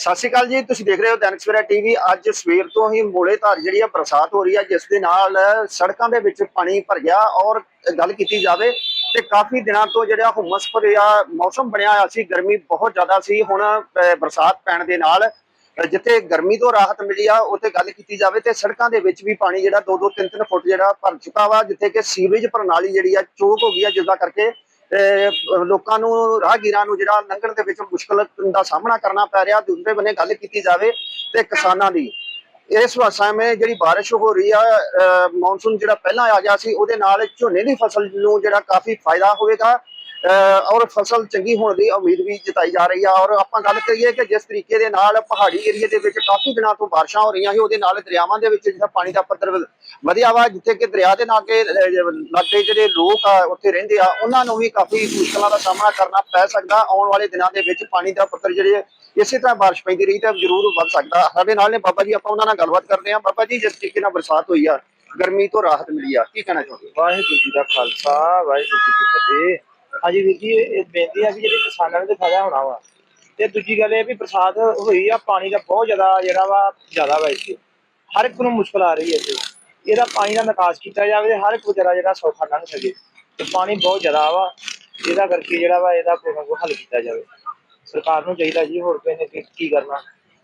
ਸਤਿ ਸ਼੍ਰੀ ਅਕਾਲ ਜੀ, ਤੁਸੀਂ ਦੇਖ ਰਹੇ ਹੋ ਦੈਨਿਕ ਸਵੇਰਾ ਟੀਵੀ। ਅੱਜ ਸਵੇਰ ਤੋਂ ਹੀ ਮੋੜੇ ਧਾਰ ਜਿਹੜੀ ਆ ਬਰਸਾਤ ਹੋ ਰਹੀ ਆ, ਜਿਸ ਦੇ ਨਾਲ ਸੜਕਾਂ ਦੇ ਵਿੱਚ ਪਾਣੀ ਭਰ ਗਿਆ ਔਰ ਗੱਲ ਕੀਤੀ ਜਾਵੇ ਤੇ ਕਾਫੀ ਦਿਨਾਂ ਤੋਂ ਜਿਹੜਾ ਹੁਮਸ ਭਰਿਆ ਮੌਸਮ ਬਣਿਆ ਹੋਇਆ ਸੀ, ਗਰਮੀ ਬਹੁਤ ਜ਼ਿਆਦਾ ਸੀ। ਹੁਣ ਬਰਸਾਤ ਪੈਣ ਦੇ ਨਾਲ ਜਿੱਥੇ ਗਰਮੀ ਤੋਂ ਰਾਹਤ ਮਿਲੀ ਆ, ਉੱਥੇ ਗੱਲ ਕੀਤੀ ਜਾਵੇ ਤੇ ਸੜਕਾਂ ਦੇ ਵਿੱਚ ਵੀ ਪਾਣੀ ਜਿਹੜਾ 2-2 3-3 ਫੁੱਟ ਜਿਹੜਾ ਭਰ ਚੁੱਕਾ ਵਾ, ਜਿੱਥੇ ਕਿ ਸੀਵਰੇਜ ਪ੍ਰਣਾਲੀ ਜਿਹੜੀ ਆ ਚੋਕ ਹੋ ਗਈ ਆ ਜਿਸ ਦਾ ਕਰਕੇ ਲੋਕਾਂ ਨੂੰ, ਰਾਹਗੀਰਾਂ ਨੂੰ ਜਿਹੜਾ ਲੰਘਣ ਦੇ ਵਿੱਚ ਮੁਸ਼ਕਲ ਦਾ ਸਾਹਮਣਾ ਕਰਨਾ ਪੈ ਰਿਹਾ ਦੂਸਰੇ ਬੰਨੇ ਗੱਲ ਕੀਤੀ ਜਾਵੇ ਤੇ ਕਿਸਾਨਾਂ ਦੀ। ਇਸ ਸਮੇਂ ਜਿਹੜੀ ਬਾਰਿਸ਼ ਹੋ ਰਹੀ ਆ, ਅਹ ਮੌਨਸੂਨ ਜਿਹੜਾ ਪਹਿਲਾਂ ਆ ਗਿਆ ਸੀ, ਉਹਦੇ ਨਾਲ ਝੋਨੇ ਦੀ ਫਸਲ ਨੂੰ ਜਿਹੜਾ ਕਾਫੀ ਫਾਇਦਾ ਹੋਵੇਗਾ। ਔਰ ਫਸਲ ਚੰਗੀ ਹੋਣ ਦੀ ਉਮੀਦ ਵੀ ਜਤਾਈ ਜਾ ਰਹੀ ਆ। ਔਰ ਆਪਾਂ ਗੱਲ ਕਰੀਏ ਕਿ ਜਿਸ ਤਰੀਕੇ ਦੇ ਨਾਲ ਪਹਾੜੀ ਏਰੀਏ ਦੇ ਵਿੱਚ ਕਾਫੀ ਦਿਨਾਂ ਤੋਂ ਬਾਰਿਸ਼ਾਂ ਹੋ ਰਹੀਆਂ ਸੀ, ਉਹਦੇ ਨਾਲ ਦਰਿਆਵਾਂ ਦੇ ਵਿੱਚ ਜਿਹੜਾ ਪਾਣੀ ਦਾ ਪੱਧਰ ਵ- ਵਧਿਆ ਵਾ, ਜਿੱਥੇ ਕਿ ਦਰਿਆ ਦੇ ਨਾਕੇ ਲਾਗੇ ਜਿਹੜੇ ਲੋਕ ਆ, ਉੱਥੇ ਰਹਿੰਦੇ ਆ, ਉਹਨਾਂ ਨੂੰ ਵੀ ਕਾਫੀ ਮੁਸ਼ਕਲਾਂ ਦਾ ਸਾਹਮਣਾ ਕਰਨਾ ਪੈ ਸਕਦਾ। ਆਉਣ ਵਾਲੇ ਦਿਨਾਂ ਦੇ ਵਿੱਚ ਪਾਣੀ ਦਾ ਪੱਧਰ ਜਿਹੜੇ ਇਸੇ ਤਰ੍ਹਾਂ ਬਾਰਿਸ਼ ਪੈਂਦੀ ਰਹੀ ਤਾਂ ਜ਼ਰੂਰ ਵੱਧ ਸਕਦਾ। ਸਾਡੇ ਨਾਲ ਨੇ ਬਾਬਾ ਜੀ, ਆਪਾਂ ਉਹਨਾਂ ਨਾਲ ਗੱਲਬਾਤ ਕਰਦੇ ਹਾਂ। ਬਾਬਾ ਜੀ, ਜਿਸ ਤਰੀਕੇ ਨਾਲ ਬਰਸਾਤ ਹੋਈ ਆ, ਗਰਮੀ ਤੋਂ ਰਾਹਤ ਮਿਲੀ ਆ, ਕੀ ਕਹਿਣਾ ਚਾਹੁੰਦੇ ਹੋ? ਵਾਹਿਗੁਰੂ ਜੀ ਦਾ ਖਾਲਸਾ, ਵਾਹਿਗੁਰੂ ਜੀ ਕੀ ਫਤਿਹ। ਹਾਂਜੀ ਵੀਰ ਜੀ, ਇਹ ਬੇਨਤੀ ਆ ਵੀ ਜਿਹੜੇ ਕਿਸਾਨਾਂ ਨੂੰ ਤੇ ਫਾਇਦਾ ਹੋਣਾ ਵਾ। ਤੇ ਦੂਜੀ ਗੱਲ ਇਹ ਵੀ ਬਰਸਾਤ ਹੋਈ ਆ, ਪਾਣੀ ਦਾ ਬਹੁਤ ਜ਼ਿਆਦਾ ਜਿਹੜਾ ਵਾ, ਜ਼ਿਆਦਾ ਵਾ ਇੱਥੇ। ਹਰ ਇੱਕ ਨੂੰ ਮੁਸ਼ਕਲ ਆ ਰਹੀ ਹੈ ਇੱਥੇ। ਇਹਦਾ ਪਾਣੀ ਦਾ ਨਿਕਾਸ ਕੀਤਾ ਜਾਵੇ ਹਰ ਇੱਕ ਵਿਚਾਰਾ ਜਿਹੜਾ ਸੌਖਾ ਲੰਘ ਸਕੇ। ਤੇ ਪਾਣੀ ਬਹੁਤ ਜ਼ਿਆਦਾ ਵਾ, ਇਹਦਾ ਕਰਕੇ ਜਿਹੜਾ ਵਾ ਇਹਦਾ ਕੋਈ ਨਾ ਕੋਈ ਹੱਲ ਕੀਤਾ ਜਾਵੇ। ਸਰਕਾਰ ਨੂੰ ਚਾਹੀਦਾ ਜੀ, ਹੋਰ ਕੋਈ ਨੇ ਕੀ ਕਰਨਾ।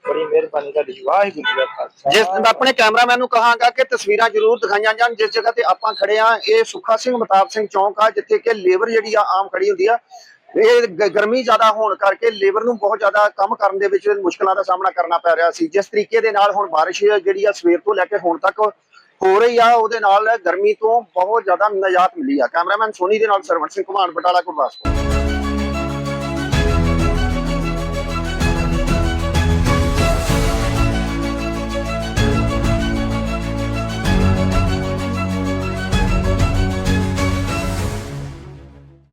ਬੜੀ ਮਿਹਰਬਾਨੀ ਤੁਹਾਡੀ। ਵਾਹਿਗੁਰੂ ਜੀ ਦਾ ਖਾਲਸਾ। ਜਿਸ ਆਪਣੇ ਕੈਮਰਾਮੈਨ ਨੂੰ ਕਹਾਂਗਾ ਕਿ ਤਸਵੀਰਾਂ ਜ਼ਰੂਰ ਦਿਖਾਈਆਂ ਜਾਣ, ਜਿਸ ਜਗ੍ਹਾ ਤੇ ਆਪਾਂ ਖੜੇ ਆ, ਇਹ ਸੁੱਖਾ ਸਿੰਘ ਮਤਾਬ ਸਿੰਘ ਚੌਂਕ ਆ, ਜਿੱਥੇ ਕਿ ਲੇਬਰ ਜਿਹੜੀ ਆ, ਆਮ ਖੜੀ ਹੁੰਦੀ ਆ। ਇਹ ਗਰਮੀ ਜ਼ਿਆਦਾ ਹੋਣ ਕਰਕੇ ਲੇਬਰ ਨੂੰ ਬਹੁਤ ਜ਼ਿਆਦਾ ਕੰਮ ਕਰਨ ਦੇ ਵਿੱਚ ਮੁਸ਼ਕਲਾਂ ਦਾ ਸਾਹਮਣਾ ਕਰਨਾ ਪੈ ਰਿਹਾ ਸੀ। ਜਿਸ ਤਰੀਕੇ ਦੇ ਨਾਲ ਹੁਣ ਬਾਰਿਸ਼ ਜਿਹੜੀ ਆ, ਸਵੇਰ ਤੋਂ ਲੈ ਕੇ ਹੁਣ ਤੱਕ ਹੋ ਰਹੀ ਆ, ਉਹਦੇ ਨਾਲ ਗਰਮੀ ਤੋਂ ਬਹੁਤ ਜ਼ਿਆਦਾ ਨਿਜਾਤ ਮਿਲੀ ਆ। ਕੈਮਰਾਮੈਨ ਸੋਨੀ ਦੇ ਨਾਲ ਸਰਵਣ ਸਿੰਘ ਕੁਮਾਰ, ਬਟਾਲਾ, ਗੁਰਦਾਸਪੁਰ।